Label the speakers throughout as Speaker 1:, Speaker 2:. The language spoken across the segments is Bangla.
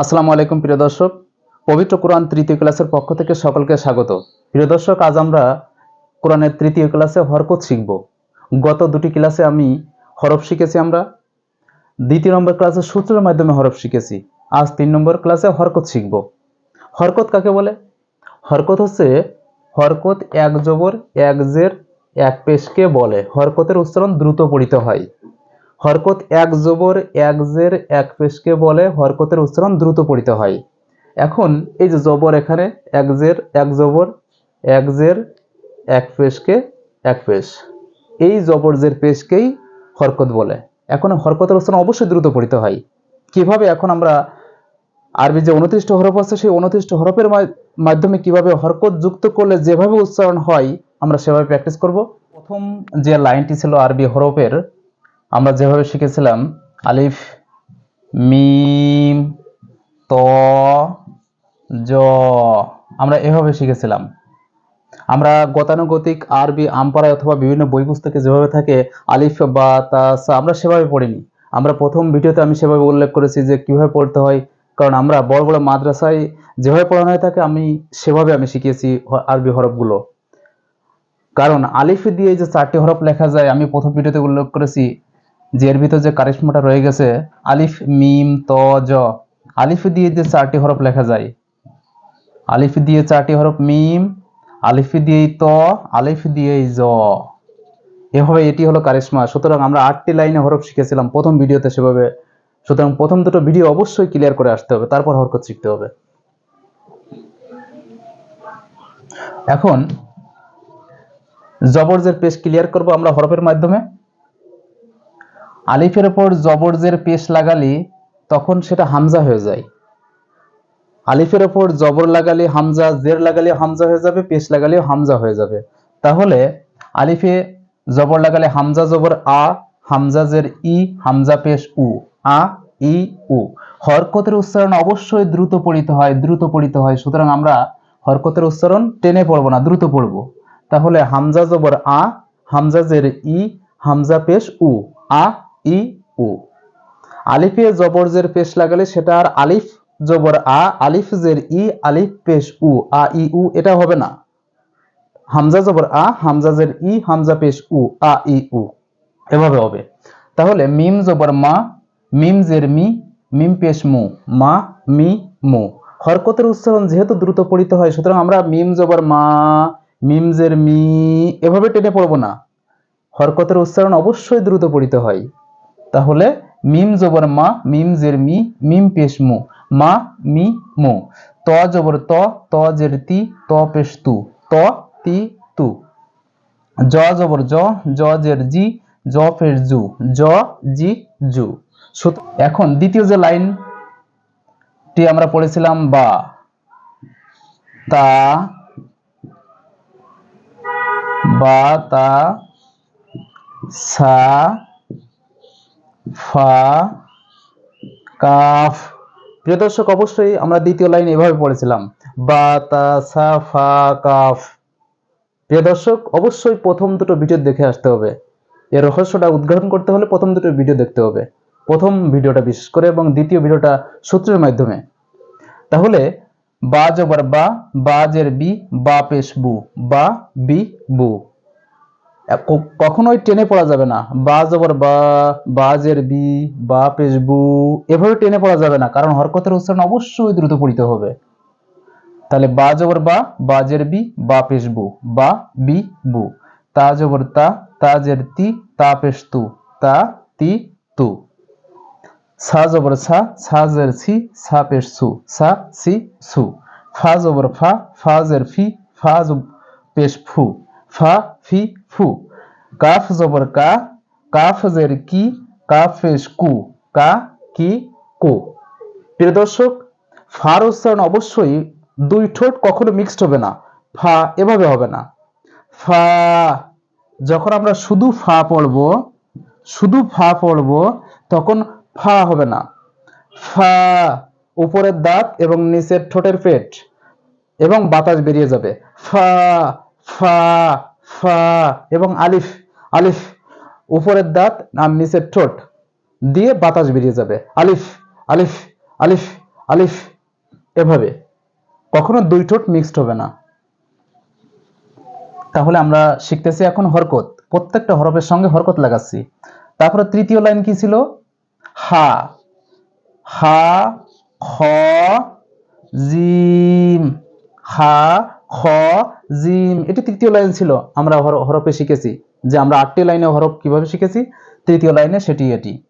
Speaker 1: আসসালামু আলাইকুম, প্রিয় দর্শক। পবিত্র কোরআন তৃতীয় ক্লাসের পক্ষ থেকে সকলকে স্বাগত। প্রিয় দর্শক, আজ আমরা কোরআনের তৃতীয় ক্লাসে হরকত শিখব। গত দুটি ক্লাসে আমি হরফ শিখেছি আমরা। দ্বিতীয় নম্বর ক্লাসে সূত্রের মাধ্যমে হরফ শিখেছি। আজ তিন নম্বর ক্লাসে হরকত শিখব। হরকত কাকে বলে? হরকত হচ্ছে হরকত এক জবর, এক জের, এক পেশকে বলে। হরকতের উচ্চারণ দ্রুত পড়িতে হয়। হরকত এক জবর, এক জের, এক পেশকে বলে হরকতের উচ্চারণ দ্রুত পড়িতে হয়। এখন এই যে জবর এখানে, এক জের, এক জবর, এক জের, এক পেশকে এক পেশ এই জবর, জের পেশকেই হরকত বলে। এখন হরকতের উচ্চারণ অবশ্যই দ্রুত পড়িতে হয়। কীভাবে এখন আমরা আরবি যে উনত্রিশটি হরফ আছে, সেই উনত্রিশটি হরফের মাধ্যমে কীভাবে হরকত যুক্ত করলে যেভাবে উচ্চারণ হয়, আমরা সেভাবে প্র্যাকটিস করব। প্রথম যে লাইনটি ছিল আরবি হরফের আমরা যেভাবে শিখেছিলাম, আলিফ, মিম, ত, জ, আমরা এভাবে শিখেছিলাম। আমরা গতানুগতিক, আরবি, আমপাড়ায় অথবা বিভিন্ন বই পুস্তকে যেভাবে থাকে, আলিফ বা তা আমরা সেভাবে পড়িনি। আমরা প্রথম ভিডিওতে আমি সেভাবে উল্লেখ করেছি যে কীভাবে পড়তে হয়, কারণ আমরা বড় বড় মাদ্রাসায় যেভাবে পড়ানো হয়ে থাকে, আমি সেভাবে আমি শিখিয়েছি আরবি হরফগুলো। কারণ আলিফ দিয়ে যে চারটি হরফ লেখা যায়, আমি প্রথম ভিডিওতে উল্লেখ করেছি এর ভিতর যে কারিশমাটা রয়ে গেছে, আলিফ, মিম, ত, জ। আলিফ দিয়ে যে চারটি হরফ লেখা যায়। আলিফ দিয়ে চারটি হরফ মিম, আলিফ দিয়ে ত, আলিফ দিয়ে জ। এভাবে এটি হলো কারিশমা। সুতরাং আমরা আটটি লাইনে হরফ শিখেছিলাম প্রথম ভিডিওতে সেভাবে। সুতরাং প্রথম দুটো ভিডিও অবশ্যই ক্লিয়ার করে আসতে হবে, তারপর হরকত শিখতে হবে। এখন জবরজের পেশ ক্লিয়ার করব আমরা হরফের মাধ্যমে। আলিফের ওপর জবরজের পেশ লাগালি তখন সেটা হামজা হয়ে যায়। আলিফের ওপর জবর লাগালে হামজা, জের লাগালে হামজা হয়ে যাবে, পেশ লাগালে হামজা হয়ে যাবে। তাহলে আলিফে জবর লাগালে হামজা জবর, আ, হামজা জের, ই, হামজা পেশ, উ, আ, ই, উ। হরকতের উচ্চারণ অবশ্যই দ্রুত পড়িতে হয়, দ্রুত পড়িতে হয়। সুতরাং আমরা হরকতের উচ্চারণ টেনে পড়ব না, দ্রুত পড়ব। তাহলে হামজা জবর, আ, হামজা জের, ই, হামজা পেশ, উ, আ ই, উ। আলিফে জবর জের পেশ লাগালে সেটা আর আলিফ জবর আ, আলিফ জের ই, আলিফ পেশ উ, আ, ই, উ, এটা হবে না। হামজা জবর আ, হামজা জের ই, হামজা পেশ উ, আ, ই, উ। এভাবে হবে। তাহলে মিম জবর মা, মিম জের মি, মিম পেশ মু, মা, মি, মু। হরকতের উচ্চারণ যেহেতু দ্রুত পড়িতে হয়, সুতরাং আমরা মিম জবর মা, মিম জের মি, এভাবে টেনে পড়ব না। হরকতের উচ্চারণ অবশ্যই দ্রুত পড়িতে হয়। তাহলে মিম জবর মা, মিম জের মি, মিম পেশ মু। মা, মি, মু। ত জবর ত ত জের তি, ত পেশ তু। ত, তি, তু। জ জবর জ জ জের জি, জ পেশ জু। জ, জি, জু। এখন দ্বিতীয় যে লাইনটি আমরা পড়েছিলাম বা তা বা তা সা ফা, কাফ। প্রিয় দর্শক, অবশ্যই আমরা দ্বিতীয় লাইন এভাবে পড়েছিলাম। বা, তা, সা, ফা, কাফ। প্রিয় দর্শক, অবশ্যই প্রথম দুটো ভিডিও দেখে আসতে হবে। এর রহস্যটা উদ্ঘাটন করতে হলে প্রথম দুটো ভিডিও দেখতে হবে। প্রথম ভিডিওটা বিশেষ করে এবং দ্বিতীয় ভিডিওটা সূত্রের মাধ্যমে। তাহলে, বা জবর বা বাজের বি, বা, পেশ, বু। বা, বি, বু। কখনোই টেনে পড়া যাবে না। বা জবর বা বাজের বি, বা পেশ বু, এভাবে টেনে পড়া যাবে না। কারণ হরকতের উচ্চারণ অবশ্যই দ্রুত পড়িতে হবে। তাহলে বা জবর বা বাজের বি, বা পেশ বু, বা বি তা জবর তা তাজের তি, তা পেশ তু, তা তি সা জবর সা সাজের সি, সা পেশ সু, সা সি সু। ফা জবর ফা ফাজের ফি, ফা জব- পেশ ফু, ফা ফি ফু। কাফ জবর কা, কাফ জের কি, কাফ কু, কা, কি, কু। প্রিয় দর্শক ফার উচ্চারণ অবশ্যই দুই ঠোঁট কখনো মিক্সড হবে না। ফা এভাবে হবে না। ফা, যখন আমরা শুধু ফা পড়ব, শুধু ফা পড়ব, তখন ফা হবে না। ফা, উপরের দাঁত এবং নিচের ঠোঁটের পেট এবং বাতাস বেরিয়ে যাবে। ফা ফা। ফা এবং আলিফ। আলিফ, উপরের দাঁত আর নিচের ঠোঁট দিয়ে বাতাস বেরিয়ে যাবে। আলিফ আলিফ আলিফ আলিফ। এভাবে। কখনো দুই ঠোঁট মিক্সড হবে না। তাহলে আমরা শিখতেছি এখন হরকত। প্রত্যেকটা হরফের সঙ্গে হরকত লাগাচ্ছি। তারপরে তৃতীয় লাইন কি ছিল? হা। হা, খ, জিম। হা, খ জিম এটি তৃতীয় লাইন ছিল, আমরা হর- হরফে শিখেছি, যে আমরা আটটি লাইনে হরফ কীভাবে শিখেছি? তৃতীয় লাইনে সেটি এটি।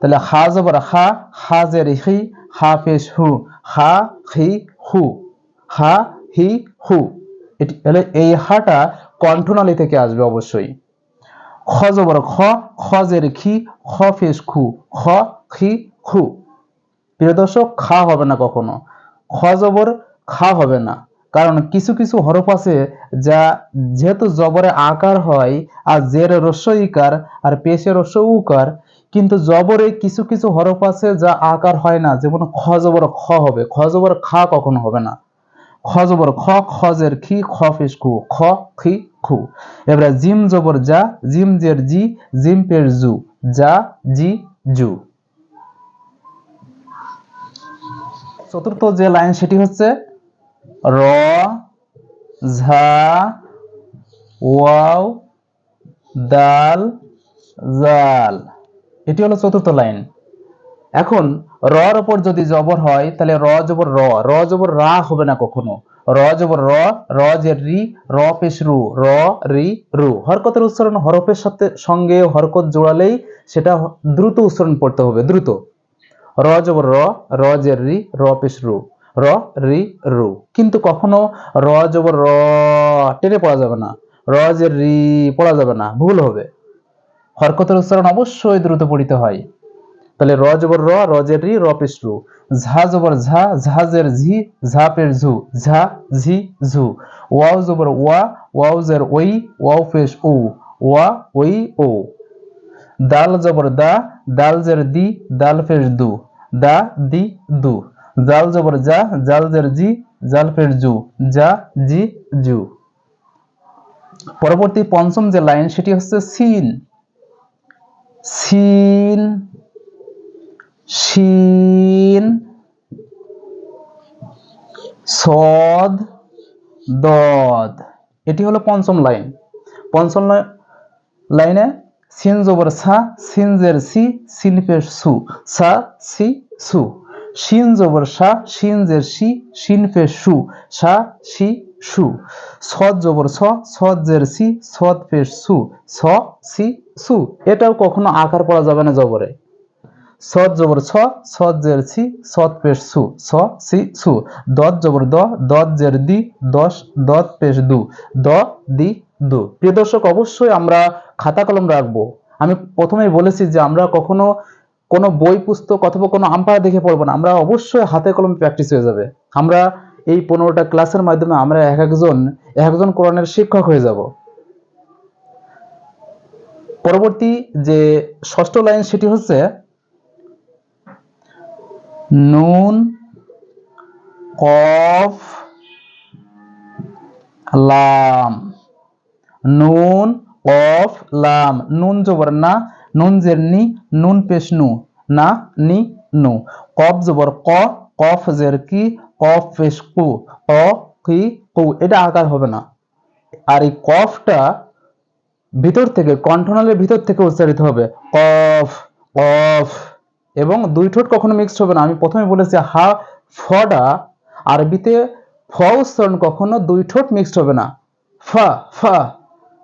Speaker 1: তাহলে হা জবর হা হা জের হি, হা পেশ হু, হা হি হু, হা হি হু। এটি, তাহলে এই হাটা কণ্ঠনালী থেকে আসবে অবশ্যই। খ জবর খ খ জের খি খ ফেস খু, খ খি খু প্রিয় দর্শক, খা হবে না কখনো। খ জবর, খা হবে না। কারণ কিছু কিছু হরফ আছে যা যেহেতু জবরে আকার হয় আর জের রস্য ইকার আর পেশে রস্য উকার, কিন্তু জবরে কিছু কিছু হরফ আছে যা আকার হয় না। যেমন খ জবর খ হবে। খ জবর খা কখনো হবে না। খ জবর খ খ জের খি, খ ফেস খু, খ খি খু। এবারে জিম জবর যা, জিম জের জি, জিম পের জু, যা, জি, জু। চতুর্থ যে লাইন, সেটি হচ্ছে র, ঝা, ওয়াও, দাল, জাল। এটি হলো চতুর্থ লাইন। এখন রর ওপর যদি জবর হয়, তাহলে র জবর র র জবর রা হবে না কখনো। র জবর র র জের রি, র পেশ রু, র, রি, রু। হরকতের উচ্চারণ হরফের সাথে সঙ্গে হরকত জোড়ালেই সেটা দ্রুত উচ্চারণ পড়তে হবে, দ্রুত। র জবর র র জের রি, র পেশ রু। র, রি, রু। কিন্তু কখনো র জবর র টেনে পড়া যাবে না। র জের রি, পড়া যাবে না। ভুল হবে। হরকতের উচ্চারণ অবশ্যই দ্রুত পড়িতে হয়। তাহলে র জবর র র জের রি, র পেশ রু। ঝা জবর ঝা ঝা জের ঝি, ঝা পের ঝু। ঝা, ঝি, ঝু। ওয়াও জবর ওয়া, ওয়াও জের ওই, ওয়াও পেশ ও ওয়া, ওই, ও। দাল জবর দা, দাল জের দি, দাল পেশ দু। দা, দি, দু। জাল জবর যা জাল জের জি, জাল ফের জু যা জি, জু। পরবর্তী পঞ্চম যে লাইন, সেটি হচ্ছে সিন। সিন শিন সদ, দদ। এটি হলো পঞ্চম লাইন। পঞ্চম লাই- লাইনে সিন জবর সা, সিন জের সি, সিন পেশ সু। সা, সি, সু। শিন জবর সা শিন জের সি শিন পেশ সু সা শি, সু। সদ জবর ছ সদ জের সি সদ পেশ সু, স সি সু। এটাও কখনো আকার পড়া যাবে না জবরে। সদ জবর ছ সদ জের ছি সদ পেশ সু, স সি সু। দত জবর, দ দত জের দি, দশ দত পেশ দু, দ, দি, দু। প্রিয় দর্শক, অবশ্যই আমরা খাতা কলম রাখব। আমি প্রথমেই বলেছি যে আমরা কখনো কোনো বই, পুস্তক অথবা কোনো আম্পায়ার দেখে পড়ব না। আমরা অবশ্যই হাতে কলমে প্র্যাকটিস হয়ে যাবে। আমরা এই পনেরোটা ক্লাসের মাধ্যমে আমরা এক একজন এক একজন কোরআনের শিক্ষক হয়ে যাব। পরবর্তী যে ষষ্ঠ লাইন সেটি হচ্ছে, নুন, কফ, লাম। নুন, কফ, লাম। নুন জবর না নুন জের নি, নুন পেশ নু, না নি নু। কফ জবর ক, কফ জের কি, কফ পেশ কু ক কি, কু। এটা আকার হবে না। আর এই কফটা ভিতর থেকে, কণ্ঠনালের ভিতর থেকে উচ্চারিত হবে। কফ কফ। এবং দুই ঠোঁট কখনো মিক্সড হবে না। আমি প্রথমে বলেছি হা ফটা আরবিতে ফ উচ্চারণ কখনো দুই ঠোঁট মিক্সড হবে না। ফা ফা।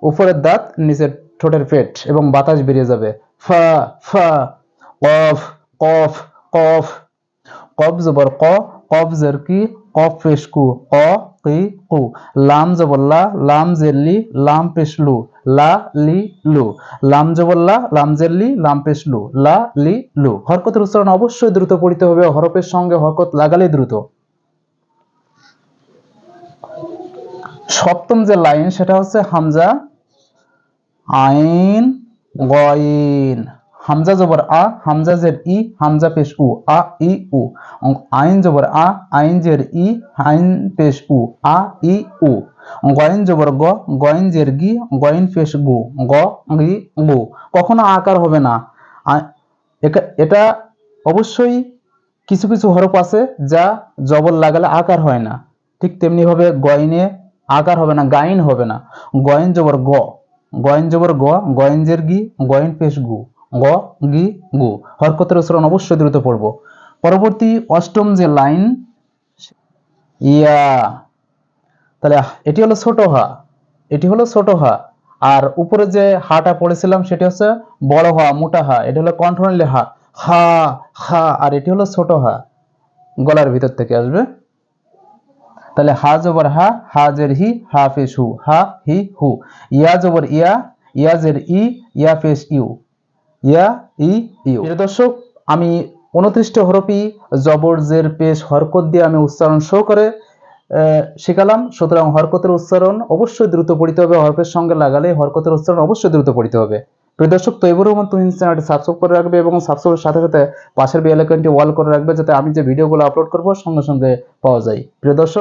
Speaker 1: উপরের দাঁত, নিচের ঠোঁটের পেট এবং বাতাস বেরিয়ে যাবে। ফা ফা, কফ কফ কফ। কফ জবর ক, কফ জের কি, কফ পেশ কু, ক কি কু। লাম জবর লা, লাম জের লি, লাম পেশ লু, লা, লি, লু। লাম জবর লা, লাম জের লি, লাম পেশ লু, লা, লি, লু। হরকতের উচ্চারণ অবশ্যই দ্রুত পড়িতে হবে হরফের সঙ্গে হরকত লাগালে দ্রুত। সপ্তম যে লাইন, সেটা হচ্ছে হামজা আইন, গইন। হামজা জবর আ, হামজা জের ই, হামজা পেশ উ, আ, ই, উ। আইন জবর আ, আইন জের ই, আইন পেশ উ, আ, ই, উ। গয়েন জবর গ গয়েন জের গি গয়েন পেশ গু। গ গি গু। কখনো আকার হবে না। এটা অবশ্যই কিছু কিছু হরফ আছে যা জবর লাগালে আকার হয় না। ঠিক তেমনি ভাবে গয়নে আকার হবে না, গাইন হবে না। গয়েন জবর গ। গয়েন জবর গ গয়েঞ্জের গি, গয়েন পেশ গু। গ, গি, গু। হরকতের উচ্চারণ অবশ্যই দ্রুত পড়ব। পরবর্তী অষ্টম যে লাইন, ইয়া। তাহলে এটি হলো ছোট হা। এটি হলো ছোট হা। আর উপরে যে হাটা পড়েছিলাম, সেটি হচ্ছে বড় হা, মোটা হা। এটি হলো কণ্ঠনালী হা। হা হা। আর এটি হলো ছোট হা। গলার ভিতর থেকে আসবে। তাহলে হা জবর হা হা জের হি, হা ফেস হু, হা হি হু। ইয়া জবর ইয়া ইয়া জের ই, ইয়া ফেস ইউ। ইয়া, ই, ইউ। দর্শক, আমি উনত্রিশটা হরফি জবর, জের, পেশ, হরকত দিয়ে আমি উচ্চারণ শো করে শেখালাম। সুতরাং হরকতের উচ্চারণ অবশ্যই দ্রুত পড়িতে হবে। হরফের সঙ্গে লাগালে হরকতের উচ্চারণ অবশ্যই দ্রুত পড়িতে হবে। প্রিয় দর্শক, তৈবুর রহমান তুমি চ্যানেলটি সাবস্ক্রাইব করে রাখবে এবং সাবস্ক্রাইবের সাথে সাথে পাশের বেল আইকনটি ওয়াল করে রাখবে, যাতে আমি যে ভিডিওগুলো আপলোড করব, সঙ্গে সঙ্গে পাওয়া যায়। প্রিয় দর্শক